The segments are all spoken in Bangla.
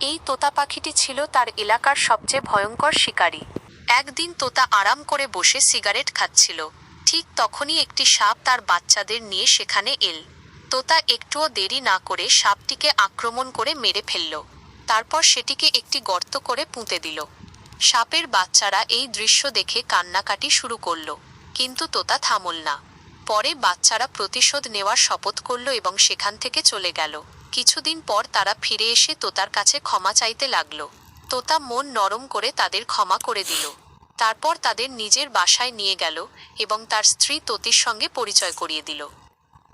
এই তোতা পাখিটি ছিল তার এলাকার সবচেয়ে ভয়ঙ্কর শিকারী। একদিন তোতা আরাম করে বসে সিগারেট খাচ্ছিল। ঠিক তখনই একটি সাপ তার বাচ্চাদের নিয়ে সেখানে এল। তোতা একটুও দেরি না করে সাপটিকে আক্রমণ করে মেরে ফেলল। তারপর সেটিকে একটি গর্ত করে পুঁতে দিল। সাপের বাচ্চারা এই দৃশ্য দেখে কান্নাকাটি শুরু করল, কিন্তু তোতা থামল না। পরে বাচ্চারা প্রতিশোধ নেওয়ার শপথ করল এবং সেখান থেকে চলে গেল। কিছুদিন পর তারা ফিরে এসে তোতার কাছে ক্ষমা চাইতে লাগল। তোতা মন নরম করে তাদের ক্ষমা করে দিল। তারপর তাদের নিজের বাসায় নিয়ে গেল এবং তার স্ত্রী ততির সঙ্গে পরিচয় করিয়ে দিল।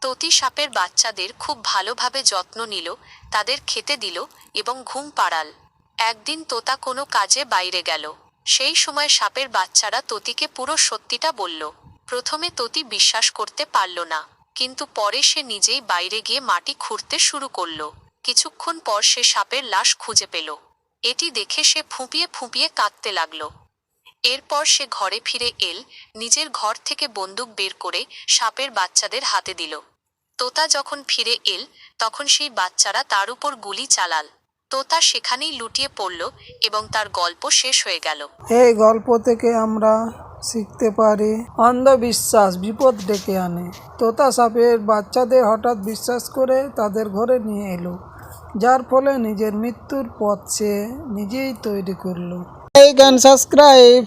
ততি সাপের বাচ্চাদের খুব ভালোভাবে যত্ন নিল, তাদের খেতে দিল এবং ঘুম পাড়াল। একদিন তোতা কোনো কাজে বাইরে গেল। সেই সময় সাপের বাচ্চারা ততিকে পুরো সত্যিটা বলল। প্রথমে ততি বিশ্বাস করতে পারল না। কিন্তু পরে সে নিজেই বাইরে গিয়ে মাটি খুঁড়তে শুরু করল। কিছুক্ষণ পর সে সাপের লাশ খুঁজে পেল। এটি দেখে সে ফুঁপিয়ে ফুঁপিয়ে কাঁদতে লাগল। এরপর সে ঘরে ফিরে এল, নিজের ঘর থেকে বন্দুক বের করে সাপের বাচ্চাদের হাতে দিল। তোতা যখন ফিরে এল, তখন সেই বাচ্চারা তার উপর গুলি চালাল। তোতা সেখানেই লুটিয়ে পড়ল এবং তার গল্প শেষ হয়ে গেল। এই গল্প থেকে আমরা শিখতে পারে। অন্ধবিশ্বাস বিপদ ডেকে আনে। তোতা সাপের বাচ্চাদের হঠাৎ বিশ্বাস করে তাদের ঘরে নিয়ে এলো, যার ফলে নিজের মৃত্যুর পথ সে নিজেই তৈরি করল। Like and subscribe.